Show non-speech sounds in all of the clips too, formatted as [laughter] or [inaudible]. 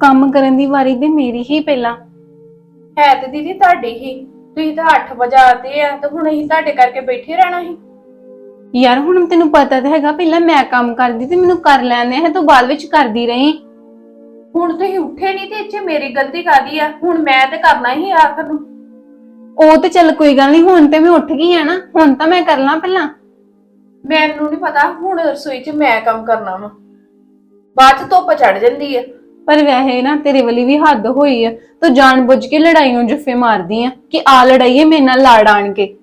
ਕੰਮ ਕਰਨ ਦੀ ਵਾਰੀ ਤੇ ਮੇਰੀ ਹੀ ਪਹਿਲਾਂ। ਹੈ ਤੇ ਦੀਦੀ ਤੁਹਾਡੀ ਹੀ। ਤੁਸੀਂ ਤਾਂ 8 ਵਜਾਤੇ ਆ ਤੇ ਹੁਣ ਅਸੀਂ ਤੁਹਾਡੇ ਕਰਕੇ ਬੈਠੇ ਰਹਿਣਾ ਸੀ। ਯਾਰ ਹੁਣ ਤੈਨੂੰ ਪਤਾ ਤਾਂ ਹੈਗਾ ਪਹਿਲਾਂ ਮੈਂ ਕੰਮ ਕਰਦੀ ਤੇ ਮੈਨੂੰ ਕਰ ਲੈਣੇ ਹੈ ਤੂੰ ਬਾਅਦ ਵਿੱਚ ਕਰਦੀ ਰਹੀ। ਹੁਣ ਤੁਸੀਂ ਉੱਠੇ ਨਹੀਂ ਤੇ ਇੱਥੇ ਮੇਰੀ ਗਲਤੀ ਕਾਦੀ ਆ ਹੁਣ ਮੈਂ ਤੇ ਕਰਨਾ ਹੀ ਆਖਰ ਨੂੰ। ਉਹ ਤੇ ਚੱਲ ਕੋਈ ਗੱਲ ਨਹੀਂ ਹੁਣ ਤੇ ਮੈਂ ਉੱਠ ਗਈ ਆ ਨਾ ਹੁਣ ਤਾਂ ਮੈਂ ਕਰ ਲਾਂ ਪਹਿਲਾਂ। ਮੈਨੂੰ ਨਹੀਂ ਪਤਾ ਹੁਣ ਰਸੋਈ 'ਚ ਮੈਂ ਕੰਮ ਕਰਨਾ ਵਾ। ਬਾਅਦ 'ਚ ਧੁੱਪ ਚੜ ਜਾਂਦੀ ਆ। ਪਰ ਵੈਸੇ ਨਾ ਤੇਰੇ ਵਾਲੀ ਵੀ ਹੱਦ ਹੋਈ ਆ। ਤੂੰ ਜਾਣਬੁੱਝ ਕੇ ਲੜਾਈ ਨੂੰ ਜੁੱਫੇ ਮਾਰਦੀ ਆ ਕਿ ਆ ਲੜਾਈ ਹੈ ਮੇਰੇ ਨਾਲ ਲੜ ਆਣ ਕੇ।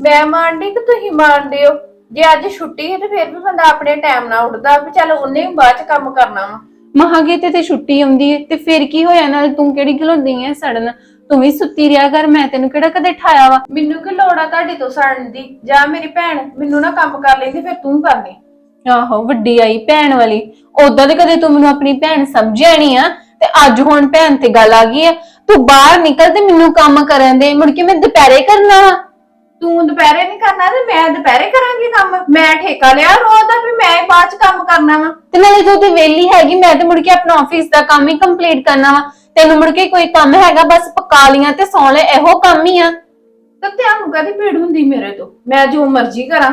ਮੈਂ ਮੰਨਦੀ ਕਿ ਤੁਸੀਂ ਮੰਨਦੇ ਹੋ? ਜੇ ਅੱਜ ਛੁੱਟੀ ਹੈ ਤੇ ਫਿਰ ਵੀ ਬੰਦਾ ਆਪਣੇ ਟਾਈਮ ਨਾਲ ਉੱਠਦਾ ਵੀ ਚੱਲ ਉਹਨੇ ਵੀ ਬਾਅਦ 'ਚ ਕੰਮ ਕਰਨਾ ਵਾ। ਮਹਾਂਗੇ ਤੇ ਤੇ ਛੁੱਟੀ ਆਉਂਦੀ ਹੈ ਤੇ ਫਿਰ ਕੀ ਹੋਇਆ ਨਾਲ ਤੂੰ ਕਿਹੜੀ ਗੱਲੋਂ ਦੀ ਹੈ ਸੜਨ ਤੂੰ ਵੀ ਸੁੱਤੀ ਰਿਆ ਕਰ ਮੈਂ ਤੈਨੂੰ ਕਿਹੜਾ ਕਦੇ ਠਾਇਆ ਵਾ? ਮੈਨੂੰ ਕੀ ਲੋੜ ਆ ਤੁਹਾਡੇ ਤੋਂ ਸੜਨ ਦੀ? ਜਾਂ ਮੇਰੀ ਭੈਣ ਮੈਨੂੰ ਨਾ ਕੰਮ ਕਰ ਲੈਂਦੀ ਫਿਰ ਤੂੰ ਕਰਨੀ। ਆਹੋ ਵੱਡੀ ਆਈ ਭੈਣ ਵਾਲੀ। ਉਦਾਂ ਤੇ ਕਦੇ ਤੂੰ ਮੈਨੂੰ ਆਪਣੀ ਭੈਣ ਸਮਝਿਆ ਨਹੀਂ ਆ ਤੇ ਅੱਜ ਹੁਣ ਭੈਣ ਤੇ ਗੱਲ ਆ ਗਈ ਆ। ਤੂੰ ਬਾਹਰ ਨਿਕਲ ਤੇ ਮੈਨੂੰ ਕੰਮ ਕਰਨ ਦੇ ਮੁੜ ਕੇ ਮੈਂ ਦੁਪਹਿਰੇ ਕਰਨਾ ਵਾ। ਤੂੰ ਦੁਪਹਿਰੇ ਨਹੀਂ ਕਰਨਾ ਤੇ ਮੈਂ ਦੁਪਹਿਰੇ ਕਰਾਂਗੀ ਕੰਮ। ਮੈਂ ਠੇਕਾ ਲਿਆ ਰੋਜ਼ ਦਾ ਵੀ ਮੈਂ ਹੀ ਬਾਅਦ 'ਚ ਕੰਮ ਕਰਨਾ ਵਾ। ਤੇ ਨਾਲੇ ਤੂੰ ਤੇ ਵਿਹਲੀ ਹੈਗੀ ਮੈਂ ਤੇ ਮੁੜ ਕੇ ਆਪਣਾ ਆਫਿਸ ਦਾ ਕੰਮ ਹੀ ਕੰਪਲੀਟ ਕਰਨਾ ਵਾ। ਤੈਨੂੰ ਮੁੜ ਕੇ ਕੋਈ ਕੰਮ ਹੈਗਾ ਬਸ ਪਕਾ ਲੀਆਂ ਤੇ ਸੌਂ ਲੈ ਇਹੋ ਕੰਮ ਹੀ ਆ। ਤੇ ਤੁਹਾਨੂੰ ਕਦੀ ਭੀੜ ਹੁੰਦੀ ਮੇਰੇ ਤੋਂ? ਮੈਂ ਜੋ ਮਰਜ਼ੀ ਕਰਾਂ।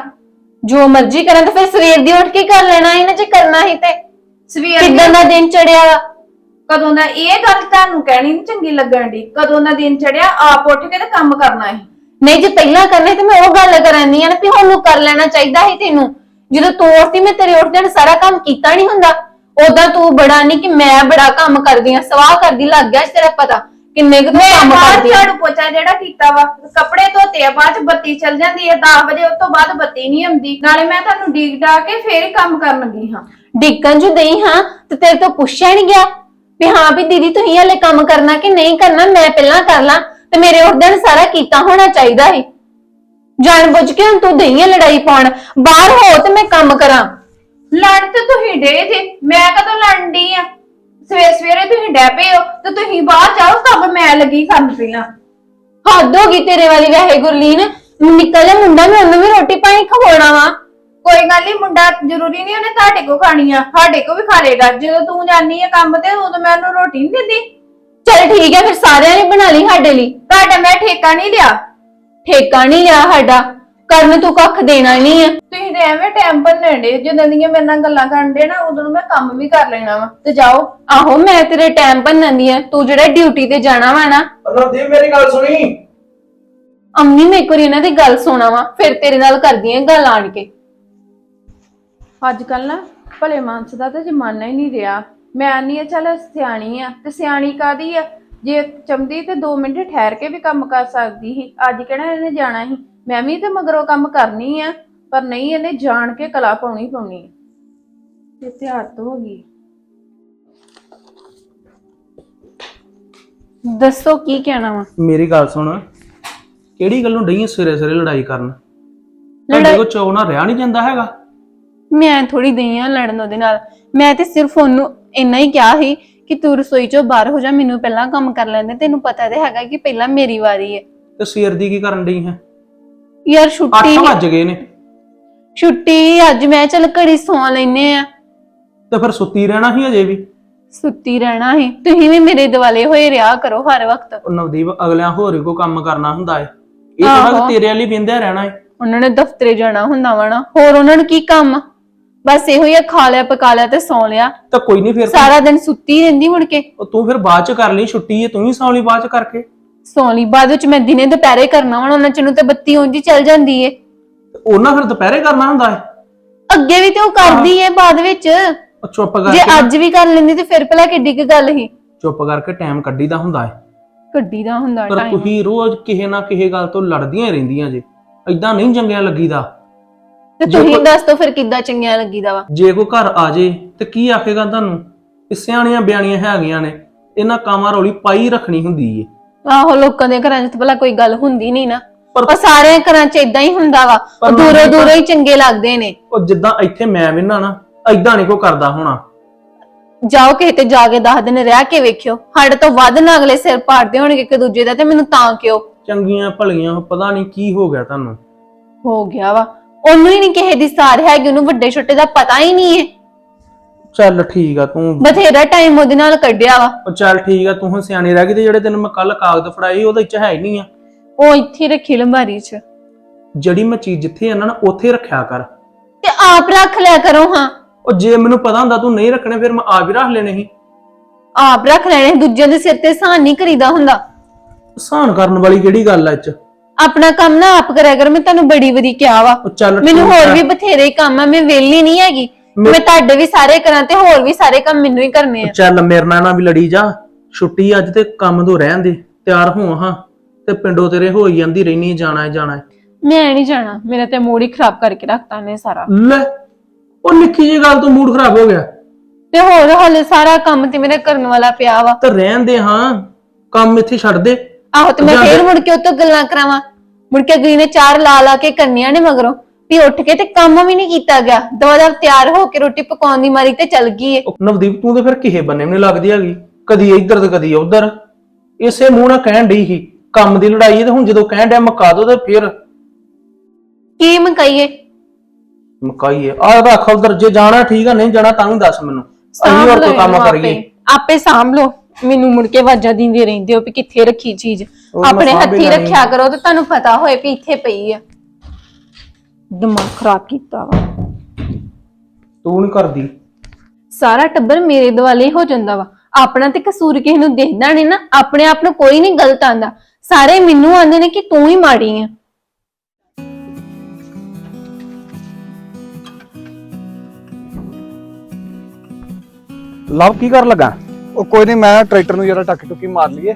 ਜੋ ਮਰਜ਼ੀ ਕਰਾਂ ਤੇ ਫਿਰ ਸਵੇਰ ਦੀ ਉੱਠ ਕੇ ਕਰ ਲੈਣਾ ਸੀ ਨਾ ਜੇ ਕਰਨਾ ਸੀ ਤੇ। ਸਵੇਰ ਕਿੱਦਾਂ ਦਾ ਦਿਨ ਚੜਿਆ ਵਾ? ਕਦੋਂ ਦਾ ਇਹ ਗੱਲ ਤੁਹਾਨੂੰ ਕਹਿਣੀ ਨਹੀਂ ਚੰਗੀ ਲੱਗਣ ਦੀ ਕਦੋਂ ਦਾ ਦਿਨ ਚੜਿਆ ਆਪ ਉੱਠ ਕੇ ਤੇ ਕੰਮ ਕਰਨਾ ਹੈ ਨਹੀਂ ਜੇ ਪਹਿਲਾਂ ਕਰਨਾ ਤੇ ਮੈਂ ਉਹ ਗੱਲ ਕਰਾਂਦੀ ਆ ਨਾ ਵੀ ਹੁਣ ਨੂੰ ਕਰ ਲੈਣਾ ਚਾਹੀਦਾ ਸੀ ਤੈਨੂੰ। ਜਦੋਂ ਤੂੰ ਉੱਠਦੀ ਮੈਂ ਤੇਰੇ ਉੱਠਦੇ ਨਾਲ ਸਾਰਾ ਕੰਮ ਕੀਤਾ ਨਹੀਂ ਹੁੰਦਾ। ਉਦਾਂ ਤੂੰ ਬੜਾ ਨਹੀਂ ਕਿ ਮੈਂ ਬੜਾ ਕੰਮ ਕਰਦੀ ਆ ਸਵਾਹ ਕਰਦੀ ਲੱਗ ਗਿਆ ਤੇਰਾ ਪਤਾ। ਕਿੰਨੇ ਕੁ ਤੂੰ ਕੰਮ ਕਰਦੀ ਆ? ਝਾੜੂ ਪੋਚਾ ਜਿਹੜਾ ਕੀਤਾ ਵਾ ਕੱਪੜੇ ਧੋਤੇ ਆ ਬਾਅਦ ਚ ਬੱਤੀ ਚੱਲ ਜਾਂਦੀ ਹੈ 10 ਵਜੇ ਉਸ ਤੋਂ ਬਾਅਦ ਬੱਤੀ ਨਹੀਂ ਆਉਂਦੀ। ਨਾਲੇ ਮੈਂ ਤੁਹਾਨੂੰ ਡੀਕ ਡਾ ਕੇ ਫੇਰ ਹੀ ਕੰਮ ਕਰਨ ਲੱਗੀ ਹਾਂ। ਡਿੱਕਣ ਜੂ ਦਈ ਹਾਂ ਤੇ ਤੇਰੇ ਤੋਂ ਪੁੱਛਿਆ ਨਹੀਂ ਗਿਆ ਵੀ ਹਾਂ ਵੀ ਦੀਦੀ ਤੁਸੀਂ ਹਲੇ ਕੰਮ ਕਰਨਾ ਕਿ ਨਹੀਂ ਕਰਨਾ? ਮੈਂ ਪਹਿਲਾਂ ਕਰ ਲਾਂ ਤੇ ਮੇਰੇ ਉੱਠਦੇ ਨਾਲ ਸਾਰਾ ਕੀਤਾ ਹੋਣਾ ਚਾਹੀਦਾ ਸੀ। ਜਾਣ ਬੁੱਝ ਕੇ ਹੁਣ ਤੂੰ ਦਈ ਆ ਲੜਾਈ ਪਾਉਣ। ਬਾਹਰ ਹੋ ਤੇ ਮੈਂ ਕੰਮ ਕਰਾਂ। ਲੜ ਤੇ ਤੁਸੀਂ ਡੇ ਜੇ ਮੈਂ ਕਦੋਂ ਲੜਨ ਡਈ ਆ? ਸਵੇਰੇ ਸਵੇਰੇ ਤੁਸੀਂ ਡੈ ਪਏ ਹੋ ਤੇ ਤੁਸੀਂ ਬਾਹਰ ਜਾਓ ਕੰਮ ਮੈਂ ਲੱਗੀ ਕਰਨ ਪਹਿਲਾਂ ਹੱਦ ਹੋ ਗਈ ਤੇਰੇ ਵਾਲੀ ਵੈਸੇ ਗੁਰਲੀਨ। ਨਿਕਲ ਮੁੰਡਾ ਮੈਂ ਉਹਨੂੰ ਵੀ ਰੋਟੀ ਪਾਣੀ ਖਵਾਉਣਾ ਵਾ। ਕੋਈ ਗੱਲ ਨਹੀਂ ਮੁੰਡਾ ਜ਼ਰੂਰੀ ਨਹੀਂ ਉਹਨੇ ਤੁਹਾਡੇ ਕੋ ਖਾਣੀ ਆ, ਸਾਡੇ ਕੋ ਵੀ ਖਾ ਲੇਗਾ ਜਦੋਂ ਤੂੰ ਜਾਨੀ ਆ ਕੰਮ ਤੇ, ਉਦੋਂ ਮੈਂ ਉਹਨੂੰ ਰੋਟੀ ਨਹੀਂ ਦਿੰਦੀ। ਚਲ ਠੀਕ ਹੈ ਫਿਰ ਸਾਰਿਆਂ ਨੇ ਬਣਾ ਲਈ ਸਾਡੇ ਲਈ। ਤੁਹਾਡਾ ਮੈਂ ਠੇਕਾ ਨਹੀਂ ਲਿਆ। ਠੇਕਾ ਨਹੀਂ ਲਿਆ ਸਾਡਾ। ਕਰਨ ਤੂੰ ਕੱਖ ਦੇਣਾ ਨਹੀਂ ਆ। ਤੁਸੀਂ ਤੇ ਐਵੇਂ ਟਾਈਮ ਭੰਨਣ ਦੇ ਜਦੋਂ ਦੀਆਂ ਮੇਰੇ ਨਾਲ ਗੱਲਾਂ ਕਰਨ ਦੇ ਨਾ ਉਦੋਂ ਨੂੰ ਮੈਂ ਕੰਮ ਵੀ ਕਰ ਲੈਣਾ ਵਾ। ਤੇ ਜਾਓ। ਆਹੋ ਮੈਂ ਤੇਰੇ ਟਾਈਮ ਭੰਨਣ ਦੀ ਆ। ਤੂੰ ਜਿਹੜਾ ਡਿਊਟੀ ਤੇ ਜਾਣਾ ਵਾ ਨਾ। ਨਵਦੀਪ ਮੇਰੀ ਗੱਲ ਸੁਣੀ। ਅੰਮੀ ਮੇਰੇ ਕੋਲ ਇਹਨਾਂ ਦੀ ਗੱਲ ਸੁਣਾ ਵਾ ਫਿਰ ਤੇਰੇ ਨਾਲ ਕਰਦੀ ਆ ਗੱਲ ਆਣ ਕੇ। ਅੱਜ ਕੱਲ ਨਾ ਭਲੇ ਮਾਨਸ ਦਾ ਤਾਂ ਜ਼ਮਾਨਾ ਹੀ ਨਹੀਂ ਰਿਹਾ। ਮੈਂ ਨਹੀਂ ਆ ਚੱਲ ਸਿਆਣੀ ਆ ਤੇ ਸਿਆਣੀ ਕਾਦੀ ਆ? ਜੇ ਚੰਦੀ ਤੇ 2 ਮਿੰਟ ਠਹਿਰ ਕੇ ਵੀ ਕੰਮ ਕਰ ਸਕਦੀ ਸੀ। ਅੱਜ ਕਿਹੜਾ ਇਹਨੇ ਜਾਣਾ ਸੀ? ਮੈਂ ਵੀ ਤੇ ਮਗਰੋਂ ਕੰਮ ਕਰਨੀ ਆ ਪਰ ਨਹੀਂ ਇਹਨੇ ਜਾਣ ਕੇ ਕਲਾ ਪਾਉਣੀ ਪਾਉਣੀ। ਆ। ਇਹ ਤੇ ਹੱਦ ਹੋ ਗਈ। ਦੱਸੋ ਕੀ ਕਹਿਣਾ ਵਾ? ਮੇਰੀ ਗੱਲ ਸੁਣ ਕਿਹੜੀ ਗੱਲੋਂ ਡਈ ਸਵੇਰੇ ਸਵੇਰੇ ਲੜਾਈ ਕਰਨ? ਤੁਹਾਡੇ ਕੋ ਚੌ ਨਾ ਨਹੀਂ ਜਾਂਦਾ ਹੈਗਾ? ਮੈਂ ਥੋੜੀ ਦਈ ਆ ਲੜਨ ਉਹਦੇ ਨਾਲ। ਮੈਂ ਤੇ ਸਿਰਫ ਉਹਨੂੰ ਇੰਨਾ ਹੀ ਕਿਹਾ ਸੀ ਕਿ ਤੂੰ ਰਸੋਈ ਚੋਂ ਬਾਹਰ ਹੋ ਜਾ ਮੈਨੂੰ ਪਹਿਲਾਂ ਕੰਮ ਕਰ ਲੈਂਦੇ ਤੈਨੂੰ ਪਤਾ ਤੇ ਹੈਗਾ ਕਿ ਪਹਿਲਾਂ ਮੇਰੀ ਵਾਰੀ ਹੈ ਤੇ ਸਵੇਰ ਦੀ ਕੀ ਕਰਨ ਡਈ ਹੈ? ਯਾਰ 8 ਛੁੱਟੀ ਵੱਜ ਗਏ ਨੇ। ਛੁੱਟੀ ਅੱਜ ਮੈਂ ਚੱਲ ਘੜੀ ਸੌਂ ਲੈਨੇ ਆ। ਤੇ ਫਿਰ ਸੁੱਤੀ ਰਹਿਣਾ ਸੀ ਅਜੇ ਵੀ? ਸੁੱਤੀ ਰਹਿਣਾ ਹੈ ਤੁਸੀਂ ਵੀ ਮੇਰੇ ਦਿਵਾਲੇ ਹੋਏ ਰਿਹਾ ਕਰੋ ਹਰ ਵਕਤ। ਉਹ ਨਵਦੀਪ ਅਗਲਿਆਂ ਹੋਰ ਕੋ ਕੰਮ ਕਰਨਾ ਹੁੰਦਾ ਏ। ਇਹ ਆਹੋ। ਤੇਰੇ ਵਾਲੀ ਬਿੰਦਿਆ ਰਹਿਣਾ ਏ। ਉਹਨਾਂ ਨੇ ਦਫ਼ਤਰੇ ਜਾਣਾ ਹੁੰਦਾ ਵਾ ਨਾ। ਹੋਰ ਉਹਨਾਂ ਨੂੰ ਕੀ ਕੰਮ? ਬਸ ਇਹੋ ਹੀ ਆ ਖਾ ਲਿਆ ਪਕਾ ਲਿਆ ਤੇ ਸੌਂ ਲਿਆ। ਤਾਂ ਕੋਈ ਨਹੀਂ ਫਿਰ ਸਾਰਾ ਦਿਨ ਸੁੱਤੀ ਰਹਿੰਦੀ ਮੁੜ ਕੇ। ਉਹ ਤੂੰ ਫਿਰ ਬਾਅਦ ਚ ਕਰ ਲਈ ਛੁੱਟੀ ਏ ਤੂੰ ਵੀ ਸੌਂ ਲਈ ਬਾਅਦ ਚ ਕਰਕੇ। ਸੌਂ ਲਈ। ਬਾਅਦ ਵਿੱਚ ਮੈਂ ਦਿਨੇ ਦੁਪਹਿਰੇ ਕਰਨਾ ਵਾ ਉਹਨਾਂ ਚ ਨੂੰ ਤੇ ਬੱਤੀ ਉਂਝ ਹੀ ਚੱਲ ਜਾਂਦੀ ਏ। ਤੇ ਉਹਨਾਂ ਫਿਰ ਦੁਪਹਿਰੇ ਕਰਨਾ ਹੁੰਦਾ ਏ? ਅੱਗੇ ਵੀ ਤੇ ਉਹ ਕਰਦੀ ਏ ਬਾਅਦ ਵਿੱਚ। ਚੁੱਪ ਜੇ ਕਰਕੇ ਅੱਜ ਵੀ ਕਰ ਲੈਂਦੀ ਤੇ ਫਿਰ ਭਲਾ ਕਿੱਡੀ ਕੁ ਗੱਲ ਸੀ। ਚੁੱਪ ਕਰਕੇ ਟਾਈਮ ਕੱਢੀਦਾ ਹੁੰਦਾ ਏ। ਗੱਡੀ ਦਾ ਹੁੰਦਾ ਪਰ ਟਾਈਮ ਤੁਸੀਂ ਰੋਜ਼ ਕਿਸੇ ਨਾ ਕਿਸੇ ਗੱਲ ਤੋਂ ਲੜਦੀਆਂ ਹੀ ਰਹਿੰਦੀਆਂ ਜੇ। ਐਦਾਂ ਨਹੀਂ ਚੰਗਿਆ ਲੱਗੀਦਾ। ਤੇ ਜੇ ਤੁਸੀਂ ਕੋਈ- ਦੱਸ ਦੋ ਫਿਰ ਕਿੱਦਾਂ ਚੰਗੀਆਂ ਲੱਗੀਦਾ ਵਾ। ਜੇ ਕੋਈ ਘਰ ਆ ਜੇ ਤੇ ਕੀ ਆਖੇਗਾ ਤੁਹਾਨੂੰ? ਕਿ ਸਿਆਣੀਆਂ ਬਿਆਣੀਆਂ ਹੈਗੀਆਂ ਨੇ। ਇਹਨਾਂ ਕਾਮਾਂ ਰੌਲੀ ਪਾਈ ਰੱਖਣੀ ਹੁੰਦੀ ਏ। ਆਹੋ ਲੋਕਾਂ ਦੇ ਘਰਾਂ 'ਚ ਤਾਂ ਭਲਾ ਕੋਈ ਗੱਲ ਹੁੰਦੀ ਨਹੀਂ ਨਾ। ਪਰ- ਸਾਰਿਆਂ ਘਰਾਂ 'ਚ ਇਦਾਂ ਹੀ ਹੁੰਦਾ ਵਾ। ਪਰ ਉਹ ਦੂਰੋਂ ਮੰਮੀ ਦੂਰੋਂ ਹੀ ਚੰਗੇ ਲੱਗਦੇ ਨੇ। ਉਹ ਜਿੱਦਾਂ ਇੱਥੇ ਮੈਂ ਵਿੰਨਾ ਨਾ ਐਦਾਂ ਨਹੀਂ ਕੋ ਕਰਦਾ ਹੋਣਾ। ਜਾਓ ਕਿਸੇ ਤੇ ਜਾ ਕੇ 10 ਦਿਨ ਰਹਿ ਕੇ ਵੇਖਿਓ। ਸਾਡੇ ਤੋਂ ਵੱਧ ਨਾ ਅਗਲੇ ਸਿਰ ਪਾੜਦੇ ਹੋਣਗੇ ਇੱਕ ਦੂਜੇ ਦਾ ਤੇ ਮੈਨੂੰ ਤਾਂ ਕਿਉਂ? ਚੰਗੀਆਂ ਭਲੀਆਂ ਪਤਾ ਨਹੀਂ ਕੀ ਹੋ ਗਿਆ ਤੁਹਾਨੂੰ। ਹੋ ਗਿਆ ਵਾ। ਉਹਨੂੰ ਹੀ ਨਹੀਂ ਕਿਸੇ ਦੀ ਸਾਰ ਹੈਗੀ ਉਹਨੂੰ ਵੱਡੇ ਛੋਟੇ ਦਾ ਪਤਾ ਹੀ ਨਹੀਂ ਹੈ। ਚੱਲ ਠੀਕ ਆ ਤੂੰ। ਬਥੇਰਾ ਟਾਈਮ ਉਹਦੇ ਨਾਲ ਕੱਢਿਆ ਵਾ। ਉਹ ਚੱਲ ਠੀਕ ਆ ਤੂੰ ਹੁਣ ਸਿਆਣੀ ਰਹਿ ਗਈ ਤੇ ਜਿਹੜੇ ਤੈਨੂੰ ਮੈਂ ਕੱਲ ਕਾਗਜ਼ ਫੜਾਈ ਉਹਦੇ ਵਿੱਚ ਹੈ ਹੀ ਨਹੀਂ ਆ। ਉਹ ਇੱਥੇ ਰੱਖੀ ਲੰਬਾਰੀ 'ਚ। ਜਿਹੜੀ ਮੈਂ ਚੀਜ਼ ਜਿੱਥੇ ਆ ਨਾ ਉੱਥੇ ਰੱਖਿਆ ਕਰ। ਤੇ ਆਪ ਰੱਖ ਲਿਆ ਕਰੋ ਹਾਂ। ਉਹ ਜੇ ਮੈਨੂੰ ਪਤਾ ਹੁੰਦਾ ਤੂੰ ਨਹੀਂ ਰੱਖਣੇ ਫਿਰ ਮੈਂ ਆਪ ਹੀ ਰੱਖ ਲੈਣੇ ਸੀ। ਆਪ ਰੱਖ ਲੈਣੇ ਦੂਜਿਆਂ ਦੇ ਸਿਰ ਤੇ ਸਾਨ ਨਹੀਂ ਕਰੀਦਾ ਹੁੰਦਾ। ਸਹਾਨ ਕਰਨ ਵਾਲੀ ਕਿਹੜੀ ਗੱਲ ਐ ਚ? ਆਪਣਾ ਕੰਮ ਨਾ ਆਪ ਕਰਿਆ ਕਰ ਮੈਂ ਤੁਹਾਨੂੰ ਬੜੀ ਵਾਰੀ ਕਿਹਾ ਵਾ। ਉਹ ਚੱਲ ਮੈਨੂੰ ਠੀਕ ਹੋਰ ਆ। ਵੀ ਬਥੇਰੇ ਕੰਮ ਆ ਮੈਂ ਵਿਹਲੀ ਨਹੀਂ ਹੈਗੀ। ਮੈਂ ਤੁਹਾਡੇ ਵੀ ਸਾਰੇ ਕਰਾਂ ਤੇ ਹੋਰ ਵੀ ਸਾਰੇ ਕੰਮ ਮੈਨੂੰ ਹੀ ਕਰਨੇ ਆ। ਚੱਲ ਮੇਰੇ ਨਾਲ ਨਾ ਵੀ ਲੜੀ ਜਾ। ਛੁੱਟੀ ਅੱਜ ਤੇ ਕੰਮ ਤੋਂ ਰਹਿਣ ਦੇ। ਤਿਆਰ ਹੋ ਹਾਂ। ਤੇ ਪਿੰਡੋਂ ਤੇਰੇ ਹੋਈ ਜਾਂਦੀ ਰਹਿਣੀ ਜਾਣਾ ਹੈ ਜਾਣਾ ਹੈ। ਮੈਂ ਨਹੀਂ ਜਾਣਾ। ਮੇਰਾ ਤੇ ਮੂਡ ਹੀ ਖਰਾਬ ਕਰਕੇ ਰੱਖਤਾ ਨੇ ਸਾਰਾ। ਲੈ ਉਹ ਨਿੱਕੀ ਜਿਹੀ ਗੱਲ ਤੋਂ ਮੂਡ ਖਰਾਬ ਹੋ ਗਿਆ। ਤੇ ਹੋਰ ਹਾਲੇ ਸਾਰਾ ਕੰਮ ਤੇ ਮੇਰਾ ਕਰਨ ਵਾਲਾ ਪਿਆ ਵਾ। ਤੇ ਰਹਿਣ ਦੇ ਹਾਂ। ਕੰਮ ਇੱਥੇ ਛੱਡ ਦੇ। ਆਹੋ ਤੇ ਮੈਂ ਫੇਰ ਮੁੜ ਕੇ ਉਤੋਂ ਗੱਲਾਂ ਕਰਾਵਾਂ। ਮੁੜ ਕੇ ਅਗਲੀ ਨੇ ਚਾਰ ਲਾ ਲਾ ਕੇ ਕੰਨਿਆਂ ਨੇ ਮਗਰੋਂ। ਵੀ ਉੱਠ ਕੇ ਤੇ ਕੰਮ ਵੀ ਨਹੀਂ ਕੀਤਾ ਗਿਆ। ਦਵਾ ਤਿਆਰ ਹੋ ਕੇ ਰੋਟੀ ਪਕਾਉਣ ਦੀ ਮਾਰੀ ਤੇ ਚੱਲ ਗਈ ਏ। ਉਹ ਨਵਦੀਪ ਤੂੰ ਤੇ ਫਿਰ ਕਿਸੇ ਬੰਨੇ ਨਹੀਂ ਲੱਗਦੀ ਹੈਗੀ। ਕਦੀ ਇੱਧਰ ਤੇ ਕਦੀ ਉੱਧਰ। ਇਸੇ ਮੂੰਹ ਨਾਲ ਕਹਿਣ ਡਈ ਸੀ ਕੰਮ ਦੀ ਲੜਾਈ ਹੈ ਤੇ ਹੁਣ ਜਦੋਂ ਕਹਿਣ ਡਿਆ ਮੁਕਾ ਦੋ ਤੇ ਫਿਰ ਕੀ ਮਕਾਈਏ? ਮੁਕਾਈਏ। ਆ ਰੱਖ ਉਧਰ ਜੇ ਜਾਣਾ ਠੀਕ ਆ ਨਹੀਂ ਜਾਣਾ ਤਾਂ ਵੀ ਦੱਸ ਮੈਨੂੰ। ਅਸੀਂ ਹੋਰ ਕੋਈ ਕੰਮ ਕਰੀਏ। ਆਪੇ। ਸਾਂਭ ਲਓ। ਮੈਨੂੰ ਮੁੜ ਕੇ ਵਾਜਾਂ ਦਿੰਦੇ ਰਹਿੰਦੇ ਹੋ ਵੀ ਕਿੱਥੇ ਰੱਖੀ ਚੀਜ਼। ਉਹ ਮੈਂ ਆਪਣੇ ਸਾਂਭ ਹੀ ਹੱਥੀ ਲੈਣੀ ਰੱਖਿਆ ਕਰੋ ਤੇ ਤੁਹਾਨੂੰ ਪਤਾ ਹੋਏ ਵੀ ਇੱਥੇ ਪਈ ਆ। ਦਿਮਾਗ ਖਰਾਬ ਕੀਤਾ ਵਾ। ਤੂੰ ਨਹੀਂ ਕਰਦੀ। ਸਾਰਾ ਟੱਬਰ ਮੇਰੇ ਦੁਆਲੇ ਹੋ ਜਾਂਦਾ ਵਾ। ਆਪਣਾ ਤੇ ਕਸੂਰ ਕਿਸੇ ਨੂੰ ਦੇਖਦਾ ਨਹੀਂ ਨਾ ਆਪਣੇ ਆਪ ਨੂੰ ਕੋਈ ਨਹੀਂ ਗਲਤ ਆਂਦਾ। ਸਾਰੇ ਮੈਨੂੰ ਆਂਦੇ ਨੇ ਕਿ ਤੂੰ ਹੀ ਮਾੜੀ ਆ। ਲਵ ਕੀ ਕਰ ਲੱਗਾ? ਉਹ ਕੋਈ ਨਹੀਂ ਮੈਂ ਟਰੈਕਟਰ ਨੂੰ ਜਰਾ ਟੱਕ ਟੁੱਕੀ ਮਾਰ ਲਈਏ।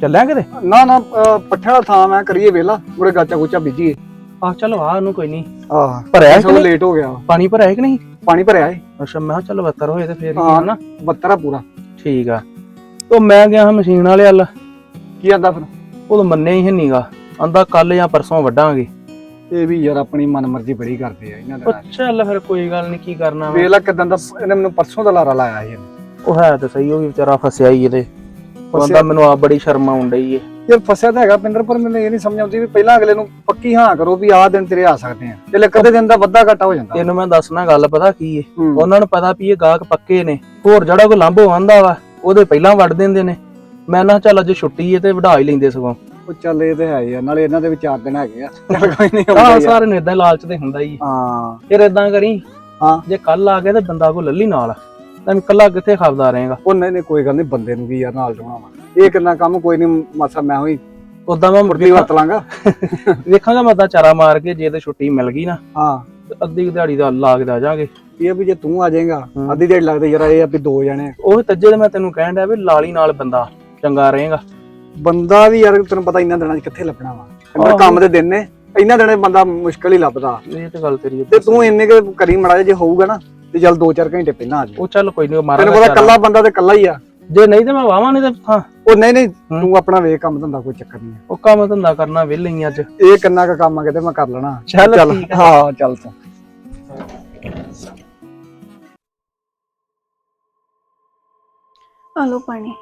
ਚੱਲਿਆ ਕਿਤੇ? ਨਾ ਨਾ ਅਹ ਪੱਠਿਆਂ ਵਾਲਾ ਥਾਂ ਮੈਂ ਕਰੀਏ ਵੇਲਾ ਮੁੜੇ ਗਾਚਾ ਗੁਚਾ ਬੀਜੀਏ। ਆ ਚਲੋ ਆ ਉਹਨੂੰ ਕੋਈ ਨਹੀਂ ਆਹ ਭਰਿਆ ਕਿ ਸਭ ਨਹੀਂ? ਲੇਟ ਹੋ ਗਿਆ। ਪਾਣੀ ਭਰਿਆ ਹੈ ਕਿ ਨਹੀਂ? ਪਾਣੀ ਭਰਿਆ ਏ। ਅੱਛਾ ਮੈਂ ਕਿਹਾ ਚੱਲ ਬੱਤਰ ਹੋਏ ਤੇ ਫੇਰ ਹੀ ਆ ਨਾ। ਬੱਤਰਾ ਪੂਰਾ। ਠੀਕ ਆ। ਉਹ ਮੈਂ ਗਿਆ ਹਾਂ ਮਸ਼ੀਨ ਵਾਲੇ ਵੱਲ। ਕੀ ਆਂਦਾ ਫਿਰ? ਉਹ ਤਾਂ ਮੰਨਿਆ ਹੀ ਨਹੀਂਗਾ ਆਂਦਾ ਕੱਲ ਜਾਂ ਪਰਸੋਂ ਵੱਢਾਂਗੇ। ਇਹ ਵੀ ਯਾਰ ਆਪਣੀ ਮਨਮਰਜ਼ੀ ਬੜੀ ਕਰਦੇ ਆ ਇਹਨਾਂ ਦਾ ਚੱਲ ਫਿਰ ਕੋਈ ਗੱਲ ਨਹੀਂ ਕੀ ਕਰਨਾ ਵਾ। ਵੇਲਾ ਕਿਦਾਂ ਦਾ ਇਹਨੇ ਮੈਨੂੰ ਪਰਸੋਂ ਦਾ ਲਾਰਾ ਲਾਇਆ ਸੀ ਇਹਨੇ। ਉਹ ਹੈ ਤਾਂ ਸਹੀ ਉਹ ਵੀ ਵਿਚਾਰਾ ਫਸਿਆ ਹੀ ਇਹਦੇ। ਉਹਦਾ ਮੈਨੂੰ ਆ ਬੜੀ ਸ਼ਰਮ ਆਉਣ ਡਈ ਏ। ਯਾਰ ਫਸਿਆ ਤਾਂ ਹੈਗਾ ਪਿੰਦਰ ਪਰ ਮੈਨੂੰ ਇਹ ਨਹੀਂ ਸਮਝ ਆਉਂਦੀ ਵੀ ਪਹਿਲਾਂ ਅਗਲੇ ਨੂੰ ਪੱਕੀ ਹਾਂ ਕਰੋ ਵੀ ਆਹ ਦਿਨ ਤੇਰੇ ਆ ਸਕਦੇ ਆ। ਤੇ ਕਦੇ ਦਿਨ ਦਾ ਵੱਧਾ ਘਾਟਾ ਹੋ ਜਾਂਦਾ। ਤੈਨੂੰ ਮੈਂ ਦੱਸਣਾ ਗੱਲ ਪਤਾ ਕੀ ਏ? ਹੂੰ। ਉਹਨਾਂ ਨੂੰ ਪਤਾ ਵੀ ਇਹ ਗਾਹਕ ਪੱਕੇ ਨੇ। ਹੋਰ ਜਿਹੜਾ ਕੋਈ ਲਾਂਭੋ ਆਂਦਾ ਵਾ ਉਹਦੇ ਪਹਿਲਾਂ ਵੱਢ ਦਿੰਦੇ ਨੇ। ਮੈਂ ਨਾ ਚੱਲ ਅੱਜ ਛੁੱਟੀ ਏ ਤੇ ਵਢਾ ਹੀ ਲੈਂਦੇ ਸਗੋਂ। ਉਹ ਚੱਲ ਇਹ ਤੇ ਹੈ ਯਾਰ ਨਾਲੇ ਇਹਨਾਂ ਦੇ ਵੀ ਚਾਰ ਦਿਨ ਹੈਗੇ ਆ। ਚੱਲ ਕੋਈ ਨਹੀਂ ਆਹ ਹੁੰਦਾ ਸਾਰੇ ਨੂੰ ਇਦਾਂ ਲਾਲਚ ਤੇ ਹੁੰਦਾ ਹੀ ਹਾਂ। ਫਿਰ ਇਦਾਂ ਕਰੀ ਹਾਂ। ਜੇ ਕੱਲ ਆ ਗਿਆ ਤੇ ਬੰਦਾ ਕੋ ਲੱਲੀ ਨਾਲ। ਤੈਨੂੰ ਕੱਲਾ ਕਿੱਥੇ ਖਾਬਦਾ ਰਹੇਗਾ? ਉਹ ਨਹੀਂ ਨਹੀਂ ਕੋਈ ਗੱਲ ਨਹੀਂ ਬੰਦੇ ਨੂੰ ਵੀ ਯਾਰ ਨਾਲ ਲਾਉਣਾ ਵਾ। ਇਹ ਕਿੰਨਾ ਕੰਮ ਕੋਈ ਨਹੀਂ ਮਾਸਾ ਮੈਂ ਹੋਈ ਉਦਾਂ ਮੈਂ ਮੁਰਲੀ ਵਰਤ ਲਾਂਗਾ। [laughs] ਵੇਖਾਂਗਾ ਮੈਂ ਤਾਂ ਚਾਰਾ ਮਾਰ ਕੇ ਜੇ ਤੇ ਛੁੱਟੀ ਮਿਲ ਗਈ ਨਾ ਹਾਂ। ਅੱਧੀ ਦਿਹਾੜੀ ਦਾ ਲਾ ਕੇ ਆ ਜਾਾਂਗੇ। ਇਹ ਵੀ ਜੇ ਤੂੰ ਆ ਜਾਏਗਾ। ਅੱਧੀ ਦਿਹਾੜੀ ਲੱਗਦੀ ਯਾਰ ਇਹ ਆ ਵੀ ਦੋ ਜਣੇ ਉਹ ਤੱਜੇ ਤੇ ਮੈਂ ਤੈਨੂੰ ਕਹਿਣ ਡਿਆ ਵੀ ਲਾਲੀ ਨਾਲ ਬੰਦਾ ਚੰਗਾ ਰਹੇਗਾ। ਬੰਦਾ ਵੀ ਯਾਰ ਤੈਨੂੰ ਪਤਾ ਇੰਨਾ ਦਿਨਾਂ 'ਚ ਕਿੱਥੇ ਲੱਭਣਾ ਵਾ। ਆਹੋ। ਕੰਮ ਦੇ ਦਿਨ ਨੇ ਇੰਨਾ ਦਿਨੇ ਬੰਦਾ ਮੁਸ਼ਕਲ ਹੀ ਲੱਭਦਾ। ਇਹ ਤੇ ਗੱਲ ਤੇਰੀ ਤੇ ਤੂੰ ਇੰਨੇ ਕੁ ਕਰੀ ਮੜਾ ਜੇ ਹੋਊਗਾ ਨਾ ਤੇ ਚੱਲ 2-4 ਘੰਟੇ ਪਹਿਲਾਂ ਆ ਜਾ ਉਹ ਚੱਲ ਕੋਈ ਨਹੀਂ ਤੈਨੂੰ ਮਾਰਾਂਗਾ ਪਤਾ ਚਾਰਾ। ਕੱਲਾ ਬੰਦਾ ਤੇ ਕੱਲਾ ਹੀ ਆ। ਜੇ ਨਹੀਂ ਤੇ ਮੈਂ ਵਾਵਾਂ ਨਹੀਂ ਤੇ ਹਾਂ। ਉਹ ਨਹੀਂ ਨਹੀਂ। ਤੂੰ ਆਪਣਾ ਵੇਖ ਕੰਮ ਧੰਦਾ ਕੋਈ ਚੱਕਰ ਨਹੀਂ ਉਹ ਕੰਮ ਧੰਦਾ ਕਰਨਾ ਵਿਹਲੇ ਹੀ ਅੱਜ। ਇਹ ਕਿੰਨਾ ਕੁ ਕੰਮ ਆ ਕਿਤੇ ਮੈਂ ਕਰ ਲੈਣਾ। ਚੱਲ ਠੀਕ ਆ। ਹਾਂ ਚੱਲ ਤੂੰ। ਆ ਲੋ ਪਾਣੀ।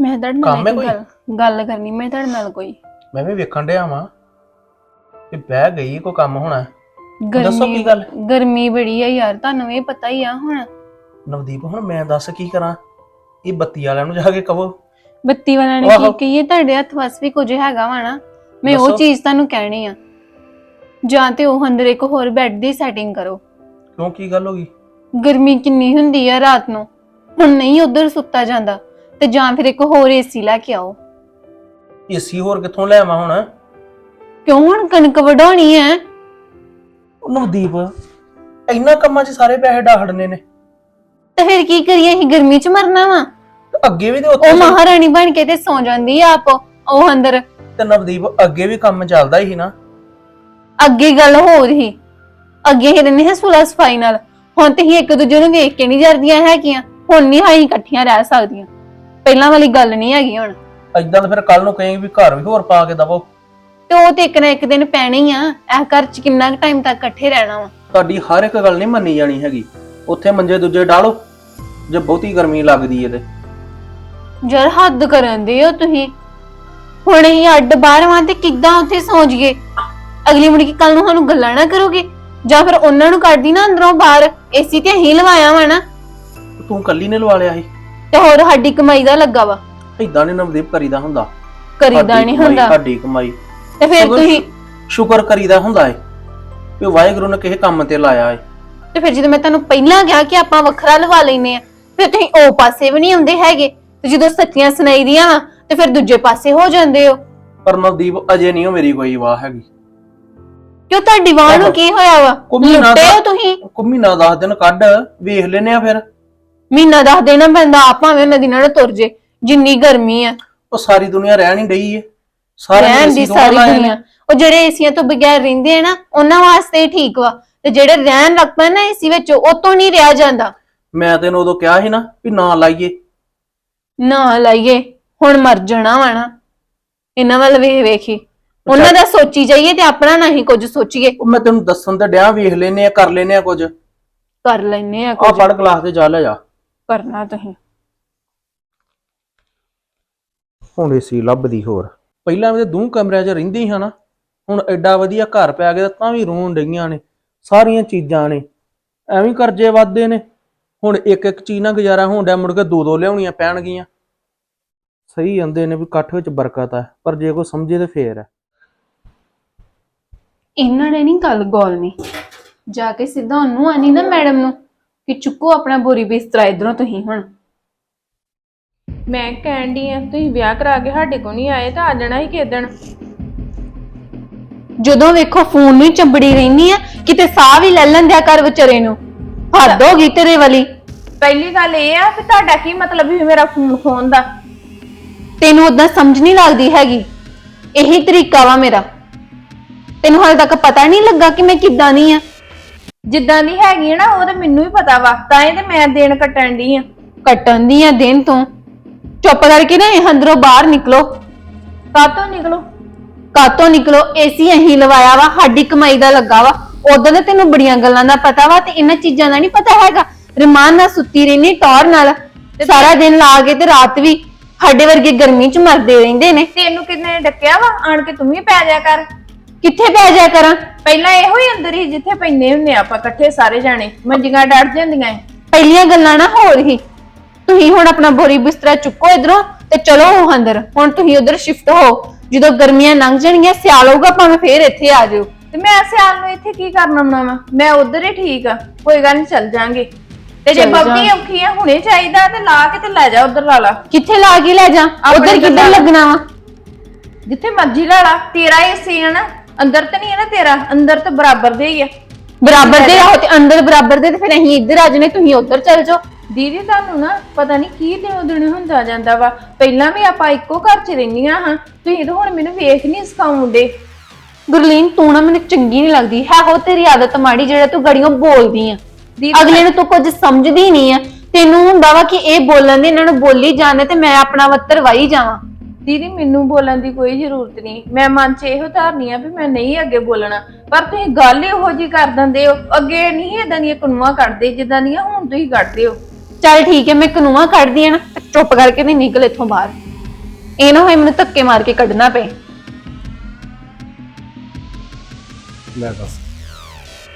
ਮੈਂ ਤੁਹਾਡੇ ਨਾਲ ਕੰਮ ਹੈ ਇੱਕ ਕੋਈ? ਗੱਲ ਗੱਲ ਕਰਨੀ ਮੈਂ ਤੁਹਾਡੇ ਨਾਲ ਕੋਈ। ਮੈਂ ਵੀ ਵੇਖਣ ਡਿਆ ਵਾਂ ਕਿ ਬਹਿ ਗਈ ਕੋ ਕੰਮ ਹੋਣਾ ਦੱਸੋ ਕੀ ਗੱਲ? ਗਰਮੀ ਬੜੀ ਆ ਯਾਰ ਤੁਹਾਨੂੰ ਇਹ ਪਤਾ ਹੀ ਆ ਹੁਣ। ਨਵਦੀਪ ਹੁਣ ਮੈਂ ਦੱਸ ਕੀ ਕਰਾਂ? ਇਹ ਬੱਤੀ ਵਾਲਿਆਂ ਨੂੰ ਜਾ ਕੇ ਕਹੋ। ਬੱਤੀ ਵਾਲਿਆਂ ਨੇ ਆਹੋ। ਕੀ ਕਹੀਏ ਤੁਹਾਡੇ ਹੱਥ ਵਸ ਵੀ ਕੁਝ ਹੈਗਾ ਵਾ ਨਾ। ਮੈਂ ਉਹ ਦੱਸੋ। ਚੀਜ਼ ਤੁਹਾਨੂੰ ਕਹਿਣੀ ਆ। ਜਾਂ ਤੇ ਉਹ ਅੰਦਰ ਇੱਕ ਹੋਰ ਬੈੱਡ ਦੀ ਸੈਟਿੰਗ ਕਰੋ। ਕਿਉਂ ਕੀ ਗੱਲ ਹੋ ਗਈ? ਗਰਮੀ ਕਿੰਨੀ ਹੁੰਦੀ ਆ ਰਾਤ ਨੂੰ। ਹੁਣ ਨਹੀਂ ਉਧਰ ਸੁੱਤਾ ਜਾਂਦਾ। ਤੇ ਜਾਂ ਫਿਰ ਇੱਕ ਹੋਰ ਏਸੀ ਲੈ ਕੇ ਆਓ। ਏਸੀ ਹੋਰ ਕਿੱਥੋਂ ਲੈ ਆਵਾਂ ਹੁਣ? ਕਿਉਂ ਹੁਣ ਕਣਕ ਵਢਾਉਣੀ ਐ ਉਹ ਨਵਦੀਪ ਇੰਨਾ ਕੰਮਾਂ 'ਚ ਸਾਰੇ ਪੈਸੇ ਡਾਹੜਨੇ ਨੇ। ਤੇ ਫਿਰ ਕੀ ਕਰੀਏ ਅਸੀਂ ਗਰਮੀ 'ਚ ਮਰਨਾ ਵਾ। ਤੇ ਅੱਗੇ ਵੀ ਤੇ ਉੱਥੇ ਉਹ ਮਹਾਰਾਣੀ ਬਣ ਕੇ ਤੇ ਸੌ ਜਾਂਦੀ ਆ ਆਪ ਉਹ ਅੰਦਰ। ਤੇ ਨਵਦੀਪ ਅੱਗੇ ਵੀ ਕੰਮ ਚੱਲਦਾ ਹੀ ਨਾ। ਅੱਗੇ ਗੱਲ ਹੋਰ ਹੀ। ਅੱਗੇ ਹੀ ਰਹਿੰਦੇ ਹਾਂ ਸੁਲਾ ਸਫ਼ਾਈ ਨਾਲ। ਹੁਣ ਤੇ ਹੀ ਇੱਕ ਦੂਜੇ ਨੂੰ ਵੇਖ ਕੇ ਨਹੀਂ ਜਰਦੀਆਂ ਹੈਗੀਆਂ। ਹੁਣ ਨਹੀਂ ਹਾਈ ਇਕੱਠੀਆਂ ਰਹਿ ਸਕਦੀਆਂ। ਪਹਿਲਾਂ ਵਾਲੀ ਗੱਲ ਨਹੀਂ ਹੈਗੀ ਹੁਣ। ਏਦਾਂ ਤਾਂ ਫਿਰ ਕੱਲ ਨੂੰ ਕਹੇਂਗੇ ਵੀ ਘਰ ਵੀ ਹੋਰ ਪਾ ਕੇ ਦਵੋ। ਤੇ ਉਹ ਤੇ ਇੱਕ ਨਾ ਇੱਕ ਦਿਨ ਪੈਣੀ ਆ। ਇਹ ਘਰ 'ਚ ਕਿੰਨਾ ਟਾਈਮ ਤੱਕ ਇਕੱਠੇ ਰਹਿਣਾ ਵਾ? ਤੁਹਾਡੀ ਹਰ ਇੱਕ ਗੱਲ ਨਹੀਂ ਮੰਨੀ ਜਾਣੀ ਹੈਗੀ। ਉੱਥੇ ਮੰਜੇ ਦੂਜੇ ਡਾਲੋ ਜੇ ਬਹੁਤੀ ਗਰਮੀ ਲੱਗਦੀ ਏ ਤੇ। ਯਾਰ ਹੱਦ ਕਰਨ ਦੇ ਹੋ ਤੁਸੀਂ। ਹੁਣ ਹੀ ਅੱਡ ਬਾਹਰ ਵਾਂ ਤੇ ਕਿੱਦਾਂ ਉੱਥੇ ਸੌਂ ਜਾਈਏ? ਅਗਲੀ ਮੁੜ ਕੇ ਕੱਲ ਨੂੰ ਸਾਨੂੰ ਗੱਲਾਂ ਨਾ ਕਰੋਗੇ? ਜਾਂ ਫਿਰ ਉਹਨਾਂ ਨੂੰ ਕੱਢਦੀ ਨਾ ਅੰਦਰੋਂ ਬਾਹਰ। ਏਸੀ ਤੇ ਹੀ ਲਵਾਇਆ ਵਾ ਨਾ। ਤੂੰ ਕੱਲੀ ਨੇ ਲਵਾ ਲਿਆ ਸੀ। ਤੇ ਹੋਰ ਸਾਡੀ ਕਮਾਈ ਦਾ ਲੱਗਾ ਵਾ। ਇਦਾਂ ਨੇ ਨਵਦੀਪ ਕਰੀਦਾ ਹੁੰਦਾ। ਕਰੀਦਾ ਸਾਡੀ ਨਹੀਂ ਕਮਾਈ, ਹੁੰਦਾ। ਸਾਡੀ ਕਮਾਈ। ਤੇ ਫਿਰ ਸਗੋਂ ਤੁਸੀਂ ਸ਼ੁਕਰ ਕਰੀਦਾ ਹੁੰਦਾ ਏ ਕਿ ਵਾਹਿਗੁਰੂ ਨੇ ਕਿਸੇ ਕੰਮ ਤੇ ਲਾਇਆ ਏ। ਤੇ ਫਿਰ ਜਦੋਂ ਮੈਂ ਤੁਹਾਨੂੰ ਪਹਿਲਾਂ ਕਿਹਾ ਕਿ ਆਪਾਂ ਵੱਖਰਾ ਲਵਾ ਲੈਨੇ ਆ ਫਿਰ ਤੁਸੀਂ ਉਹ ਪਾਸੇ ਵੀ ਨਹੀਂ ਆਉਂਦੇ ਹੈਗੇ। ਤੇ ਜਦੋਂ ਸੱਚੀਆਂ ਸੁਣਾਈ ਦੀਆਂ ਵਾ ਤੇ ਫਿਰ ਦੂਜੇ ਪਾਸੇ ਹੋ ਜਾਂਦੇ ਹੋ। ਪਰ ਨਵਦੀਪ ਅਜੇ ਨਹੀਂ ਉਹ ਮੇਰੀ ਕੋਈ ਵਾਹ ਹੈਗੀ। ਕਿਉਂ ਤੁਹਾਡੀ ਵਾਹ ਨੂੰ ਕੀ ਹੋਇਆ ਵਾ? ਕੁੰਮੀ ਨਾ ਲੁੱਟੇ ਹੋ ਦਾ- ਤੁਸੀਂ? ਕੋਈ ਮਹੀਨਾ 10 ਦਿਨ ਕੱਢ ਵੇਖ ਲੈਨੇ ਆ ਫਿਰ। ਮਹੀਨਾ ਦੱਸ ਦੇਣਾ ਪੈਂਦਾ ਆਪ ਭਾਵੇਂ ਨਦੀ ਨਾਲ ਤੁਰ ਜੇ ਜਿੰਨੀ ਗਰਮੀ ਆ। ਉਹ ਸਾਰੀ ਦੁਨੀਆ ਰਹਿ ਨਹੀਂ ਡਈ ਏ। ਸਾਰੇ ਰਹਿਣ ਦੀ ਸਾਰੀ ਨੇ। ਦੁਨੀਆ। ਉਹ ਜਿਹੜੇ ਏਸੀਆਂ ਤੋਂ ਬਗੈਰ ਰਹਿੰਦੇ ਆ ਨਾ ਉਹਨਾਂ ਵਾਸਤੇ ਹੀ ਠੀਕ ਵਾ। ਤੇ ਜਿਹੜੇ ਰਹਿਣ ਲੱਗ ਪਏ ਨਾ ਏਸੀ ਵਿੱਚ ਉਹ ਤੋਂ ਨਹੀਂ ਰਿਹਾ ਜਾਂਦਾ। ਮੈਂ ਤੈਨੂੰ ਉਦੋਂ ਕਿਹਾ ਸੀ ਨਾ ਵੀ ਨਾ ਲਾਈਏ। ਨਾ ਲਾਈਏ ਹੁਣ ਮਰ ਜਾਣਾ ਵਾ ਨਾ। ਇਹਨਾਂ ਵੱਲ ਵੇਖ ਵੇਖੀ। ਉਹਨਾਂ ਦਾ ਸੋਚੀ ਜਾਈਏ ਤੇ ਆਪਣਾ ਨਹੀਂ ਕੁਝ ਸੋਚੀਏ। ਉਹ ਮੈਂ ਤੈਨੂੰ ਦੱਸਣ ਤੇ ਡਿਆ ਵੇਖ ਲੈਨੇ ਆ ਕਰ ਲੈਨੇ ਆ ਕੁਝ। ਕਰ ਲੈਨੇ ਆ ਆ ਕੁਝ। ਫੜ ਗਲਾਸ ਤੇ ਜਾ ਲੈ ਜਾ। ਕਰਨਾ ਤੁਸੀਂ? ਹੁਣ ਏਸੀ ਲੱਭਦੀ ਹੋਰ। ਪਹਿਲਾਂ ਵੀ ਤੇ ਦੋ ਕਮਰਿਆਂ 'ਚ ਰਹਿੰਦੀ ਹਾਂ ਨਾ ਹੁਣ ਐਡਾ ਵਧੀਆ ਘਰ ਪਿਆ ਗਿਆ ਤਾਂ ਵੀ ਰੋਣ ਡਈਆਂ ਨੇ ਸਾਰੀਆਂ ਚੀਜ਼ਾਂ ਨੇ ਐਵੇਂ ਕਰਜ਼ੇ ਵੱਧਦੇ ਨੇ। ਹੁਣ ਇੱਕ ਇੱਕ ਚੀਜ਼ ਨਾਲ ਗੁਜ਼ਾਰਾ ਹੋਣ ਡਿਆ ਮੁੜ ਕੇ ਦੋ ਦੋ ਲਿਆਉਣੀਆਂ ਪੈਣਗੀਆਂ। ਸਹੀ ਜਾਂਦੇ ਨੇ ਵੀ ਇਕੱਠ ਵਿੱਚ ਬਰਕਤ ਹੈ ਪਰ ਜੇ ਕੋਈ ਸਮਝੇ ਤੇ ਫੇਰ ਹੈ ਇਹਨਾਂ ਨੇ ਨਹੀਂ ਗੱਲ ਗੋਲਨੀ ਜਾ ਕੇ ਸਿੱਧਾ ਉਹਨੂੰ ਆਨੀ ਨਾ ਮੈਡਮ ਨੂੰ। ਕਿ ਚੁੱਕੋ ਆਪਣਾ ਬੋਰੀ ਬਿਸਤਰਾ ਇਧਰੋਂ ਤੁਸੀਂ ਹੁਣ। ਮੈਂ ਕਹਿਣ ਡਈ ਆ ਤੁਸੀਂ ਵਿਆਹ ਕਰਾ ਕੇ ਸਾਡੇ ਕੋਲ ਨਹੀਂ ਆਏ ਤਾਂ ਆ ਜਾਣਾ ਹੀ ਕਿਦਣ ਜਦੋਂ ਵੇਖੋ ਫੋਨ ਨੂੰ ਹੀ ਚੰਬੜੀ ਰਹਿਨੀ ਆ ਕਿਤੇ ਸਾਹ ਵੀ ਲੈ ਲੈਂਦਿਆ ਕਰ ਵਿਚਾਰੇ ਨੂੰ। ਹੱਦ ਹੋ ਗਈ ਤੇਰੇ ਵਾਲੀ। ਪਹਿਲੀ ਗੱਲ ਇਹ ਆ ਕਿ ਤੁਹਾਡਾ ਕੀ ਮਤਲਬ ਵੀ ਮੇਰਾ ਫੋਨ ਖੋਣ ਦਾ? ਤੈਨੂੰ ਉਦਾਂ ਸਮਝ ਨਹੀਂ ਲੱਗਦੀ ਹੈਗੀ। ਇਹੀ ਤਰੀਕਾ ਵਾ ਮੇਰਾ। ਤੈਨੂੰ ਹਾਲੇ ਤੱਕ ਪਤਾ ਨਹੀਂ ਲੱਗਾ ਕਿ ਮੈਂ ਕਿੱਦਾਂ ਦੀ ਆ। ਜਿੱਦਾਂ ਦੀ ਹੈਗੀ ਆ ਨਾ ਉਹ ਤਾਂ ਮੈਨੂੰ ਵੀ ਪਤਾ ਵਾ ਤਾਂ ਇਹ ਤੇ ਮੈਂ ਦੇਣ ਕੱਟਣ ਡਈ ਆ। ਕੱਟਣ ਦੀ ਆ ਦਿਨ ਤੋਂ? ਚੁੱਪ ਕਰਕੇ ਨਾ ਇਹ ਅੰਦਰੋਂ ਬਾਹਰ ਨਿਕਲੋ। ਕਾਤੋਂ ਨਿਕਲੋ? ਕਾਤੋਂ ਨਿਕਲੋ? ਏਸੀ ਅਹੀਂ ਲਵਾਇਆ ਵਾ ਸਾਡੀ ਕਮਾਈ ਦਾ ਲੱਗਾ ਵਾ। ਉਦੋਂ ਤਾਂ ਤੈਨੂੰ ਬੜੀਆਂ ਗੱਲਾਂ ਦਾ ਪਤਾ ਵਾ ਤੇ ਇਹਨਾਂ ਚੀਜ਼ਾਂ ਦਾ ਨਹੀਂ ਪਤਾ ਹੈਗਾ। ਰਮਾਨ ਨਾਲ ਸੁੱਤੀ ਰਹਿਨੀ ਟੌਰ ਨਾਲ। ਤੇ ਸਾਰਾ ਦਿਨ ਲਾ ਕੇ ਤੇ ਰਾਤ ਵੀ ਸਾਡੇ ਵਰਗੇ ਗਰਮੀ ਚ ਮਰਦੇ ਰਹਿੰਦੇ ਨੇ। ਤੈਨੂੰ ਕਿੰਨੇ ਡੱਕਿਆ ਵਾ? ਆਣ ਕੇ ਤੂੰ ਵੀ ਪੈ ਜਾ ਕਰ। ਕਿੱਥੇ ਪੈ ਜਾ ਕਰਾਂ? ਪਹਿਲਾਂ ਇਹੋ ਹੀ ਅੰਦਰ ਹੀ ਜਿੱਥੇ ਪੈਨੇ ਹੁੰਨੇ ਆਪਾਂ ਇਕੱਠੇ ਸਾਰੇ ਜਾਣੇ। ਮੰਜੀਆਂ ਡੜ ਜਾਂਦੀਆਂ ਏ। ਪਹਿਲੀਆਂ ਗੱਲਾਂ ਨਾ ਹੋਰ ਹੀ। ਤੁਸੀਂ ਹੁਣ ਆਪਣਾ ਬੋਰੀ ਬਿਸਤਰਾ ਚੁੱਕੋ ਇਧਰੋਂ ਤੇ ਚਲੋ ਉਹ ਅੰਦਰ। ਹੁਣ ਤੁਸੀਂ ਉਧਰ ਸ਼ਿਫਟ ਹੋ। ਜਦੋਂ ਗਰਮੀਆਂ ਲੰਘ ਜਾਣਗੀਆਂ ਸਿਆਲ ਹੋਊਗਾ ਭਾਵੇਂ ਫੇਰ ਇੱਥੇ ਆ ਜਾਓ ਤੇ ਮੈਂ ਸਿਆਲ ਨੂੰ ਇੱਥੇ ਕੀ ਕਰਨਾ ਮਨਾ ਵਾ? ਮੈਂ ਉਧਰ ਹੀ ਠੀਕ ਆ। ਕੋਈ ਗੱਲ ਨਹੀਂ ਚੱਲ ਜਾਾਂਗੇ। ਤੇ ਜੇ ਚੱਲ ਜਾਾਂਗੇ। ਔਖੀ ਆ ਹੁਣੇ ਚਾਹੀਦਾ ਤੇ ਲਾ ਕੇ ਤੇ ਲੈ ਜਾ ਉਧਰ ਲਾ ਲਾ। ਕਿੱਥੇ ਲਾ ਕੇ ਲੈ ਜਾ? ਆਪਣੇ ਉਧਰ ਕਿੱਧਰ ਗੱਲਾਂ- ਲੱਗਣਾ ਵਾ? ਜਿੱਥੇ ਮਰਜ਼ੀ ਲਾ ਲਾ। ਤੇਰਾ ਏਸੀ ਆ ਨਾ ਅੰਦਰ ਤੇ ਨਹੀਂ ਹੈ ਨਾ ਤੇਰਾ ਅੰਦਰ ਤੇ ਬਰਾਬਰ ਦੇ ਹੀ ਆ। ਬਰਾਬਰ ਦੇ ਰਹੋ ਤੇ ਅੰਦਰ ਬਰਾਬਰ ਦੇ ਤੇ ਫਿਰ ਅਸੀਂ ਇੱਧਰ ਆ ਜਨੇ ਤੁਸੀਂ ਉੱਧਰ ਚੱਲ ਜਾਓ। ਦੀਦੀ ਤੁਹਾਨੂੰ ਨਾ ਪਤਾ ਨਹੀਂ ਕੀ ਦਿਨੋਂ ਦਿਨ ਹੁੰਦਾ ਜਾਂਦਾ ਵਾ। ਪਹਿਲਾਂ ਵੀ ਆਪਾਂ ਇੱਕੋ ਘਰ 'ਚ ਰਹਿੰਦੀਆਂ ਹਾਂ ਤੁਸੀਂ ਤਾਂ ਹੁਣ ਮੈਨੂੰ ਵੇਖ ਨਹੀਂ ਸਿਖਾਉਂਦੇ। ਗੁਰਲੀਨ ਤੂੰ ਨਾ ਮੈਨੂੰ ਚੰਗੀ ਨਹੀਂ ਲੱਗਦੀ। ਹੈ ਹੋ ਤੇਰੀ ਆਦਤ ਮਾੜੀ ਜਿਹੜਾ ਤੂੰ ਗੜੀਆਂ ਬੋਲਦੀ ਆ। ਦੀਦੀ ਅਗਲੇ ਨੂੰ ਤੂੰ ਕੁਝ ਸਮਝਦੀ ਨਹੀਂ ਆ। ਤੈਨੂੰ ਹੁੰਦਾ ਵਾ ਕਿ ਇਹ ਬੋਲਣ ਦੇ ਇਹਨਾਂ ਨੂੰ ਬੋਲੀ ਜਾਂਦੇ ਤੇ ਮੈਂ ਆਪਣਾ ਵੱਤਰ ਵਾਈ ਜਾਵਾਂ। ਦੀਦੀ ਮੈਨੂੰ ਬੋਲਣ ਦੀ ਕੋਈ ਜ਼ਰੂਰਤ ਨਹੀਂ। ਮੈਂ ਮਨ 'ਚ ਇਹੋ ਧਾਰਨੀ ਆ ਵੀ ਮੈਂ ਨਹੀਂ ਅੱਗੇ ਬੋਲਣਾ। ਪਰ ਤੁਸੀਂ ਗੱਲ ਹੀ ਉਹੋ ਜੀ ਕਰ ਦਿੰਦੇ ਹੋ ਅੱਗੇ ਨਹੀਂ ਇਦਾਂ ਦੀਆਂ ਕੁਨਵਾ ਕੱਢਦੇ ਜਿੱਦਾਂ ਦੀਆਂ ਹੁਣ ਤੁਸੀਂ ਕੱਢਦੇ ਹੋ। ਚੱਲ ਠੀਕ ਹੈ ਮੈਂ ਕਾਨੂੰਨਾਂ ਕੱਢਦੀ ਆ ਨਾ ਤੇ ਚੁੱਪ ਕਰਕੇ ਨਹੀਂ ਨਿਕਲ ਇੱਥੋਂ ਬਾਹਰ। ਇਹ ਨਾ ਹੋਏ ਮੈਨੂੰ ਧੱਕੇ ਮਾਰ ਕੇ ਕੱਢਣਾ ਪਏ। ਲੈ ਦੱਸ।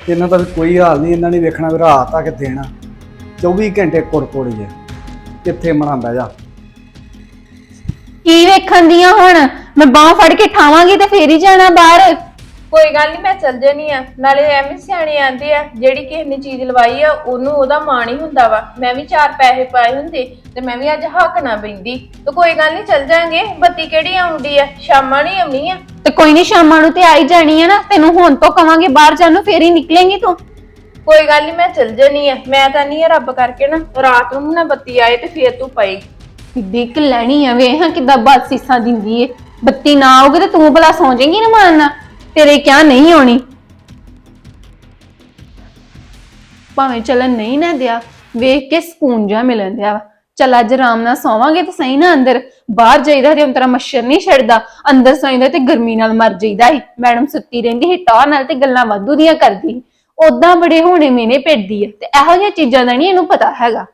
ਇਹਨਾਂ ਦਾ ਵੀ ਕੋਈ ਹਾਲ ਨਹੀਂ ਇਹਨਾਂ ਨੇ ਵੇਖਣਾ ਵੀ ਰਾਤ ਆ ਕਿ ਦੇਣਾ। 24 ਘੰਟੇ ਕੁੜਕੁੜੀ ਹੈ। ਕਿੱਥੇ ਮਨਾਉਂਦਾ ਜਾ? ਕੀ ਵੇਖਣ ਦੀਆਂ ਹੁਣ? ਮੈਂ ਬਾਹ ਫੜ ਕੇ ਠਾਵਾਂਗੀ ਤੇ ਫੇਰ ਹੀ ਜਾਣਾ ਬਾਹਰ। ਕੋਈ ਗੱਲ ਨਹੀਂ ਮੈਂ ਚੱਲ ਜਾਣੀ ਆ। ਨਾਲੇ ਐਵੇਂ ਸਿਆਣੇ ਆਂਦੇ ਆ ਜਿਹੜੀ ਕਿਸੇ ਨੇ ਚੀਜ਼ ਲਵਾਈ ਆ ਉਹਨੂੰ ਉਹਦਾ ਮਾਣ ਹੀ ਹੁੰਦਾ ਵਾ। ਮੈਂ ਵੀ ਚਾਰ ਪੈਸੇ ਪਾਏ ਹੁੰਦੇ ਤੇ ਮੈਂ ਵੀ ਅੱਜ ਹੱਕ ਨਾ ਪੈਂਦੀ। ਤੇ ਕੋਈ ਗੱਲ ਨਹੀਂ ਚੱਲ ਜਾਾਂਗੇ। ਬੱਤੀ ਕਿਹੜੀ ਆਉਂਦੀ ਆ? ਸ਼ਾਮਾਂ ਨਹੀਂ ਆਉਣੀ ਆ। ਤੇ ਕੋਈ ਨਹੀਂ ਸ਼ਾਮਾਂ ਨੂੰ ਤੇ ਆਈ ਜਾਣੀ ਆ ਨਾ। ਤੈਨੂੰ ਹੁਣ ਤੋਂ ਕਵਾਂਗੇ ਬਾਹਰ ਜਾਣ ਨੂੰ ਫੇਰ ਹੀ ਨਿਕਲੇਂਗੀ ਤੂੰ। ਕੋਈ ਗੱਲ ਨਹੀਂ ਮੈਂ ਚੱਲ ਜਾਣੀ ਆ। ਮੈਂ ਤਾਂ ਨਹੀਂ ਰੱਬ ਕਰਕੇ ਨਾ ਰਾਤ ਨੂੰ ਨਾ ਬੱਤੀ ਆਏ ਤੇ ਫੇਰ ਤੂੰ ਪਈ। ਦੇਖ ਲੈਣੀ ਆ ਵੇ ਹਾਂ ਕਿੱਦਾਂ ਬਾਤ ਸੀਸਾਂ ਦਿੰਦੀ ਏ। ਬੱਤੀ ਨਾ ਆਉਗੀ ਤੇ ਤੂੰ ਭਲਾ ਸੌਂ ਜਾਏਂਗੀ ਨਾ ਮਾਰਨਾ ਤੇਰੇ ਕਿਆ ਨਹੀਂ ਆਉਣੀ। ਭਾਵੇਂ ਚੱਲਣ ਨਹੀਂ ਨਾ ਦਿਆ, ਵੇਖ ਕੇ ਸਕੂਨ ਜਾ ਮਿਲਣ ਦਿਆ ਵਾ। ਚੱਲ ਅੱਜ ਆਰਾਮ ਨਾਲ ਸੌਵਾਂਗੇ ਤੇ ਸਹੀ ਨਾ ਅੰਦਰ। ਬਾਹਰ ਜਾਈਦਾ ਤੇ ਅੰਤਰਾ ਮੱਛਰ ਨਹੀਂ ਛੱਡਦਾ। ਅੰਦਰ ਸੌਂਦਾ ਤੇ ਗਰਮੀ ਨਾਲ ਮਰ ਜਾਈਦਾ ਏ ਮੈਡਮ ਸੁੱਤੀ ਰਹਿੰਦੀ ਸੀ, ਟਾਹ ਨਾਲ ਤੇ ਗੱਲਾਂ ਵਾਧੂ ਦੀਆਂ ਕਰਦੀ ਉਦਾਂ ਬੜੇ ਹੋਣੇ ਮੇਨੇ ਪਿੱਟਦੀ ਆ। ਤੇ ਇਹੋ ਜਿਹੀਆਂ ਚੀਜ਼ਾਂ ਦਾ ਨਹੀਂ ਇਹਨੂੰ ਪਤਾ ਹੈਗਾ।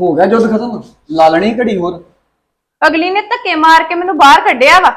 ਹੋ ਗਿਆ ਜੁੱਧ ਖਤਮ? ਲਾ ਲੈਣੀ ਘੜੀ ਹੋਰ। ਅਗਲੀ ਨੇ ਧੱਕੇ ਮਾਰ ਕੇ ਮੈਨੂੰ ਬਾਹਰ ਕੱਢਿਆ ਵਾ।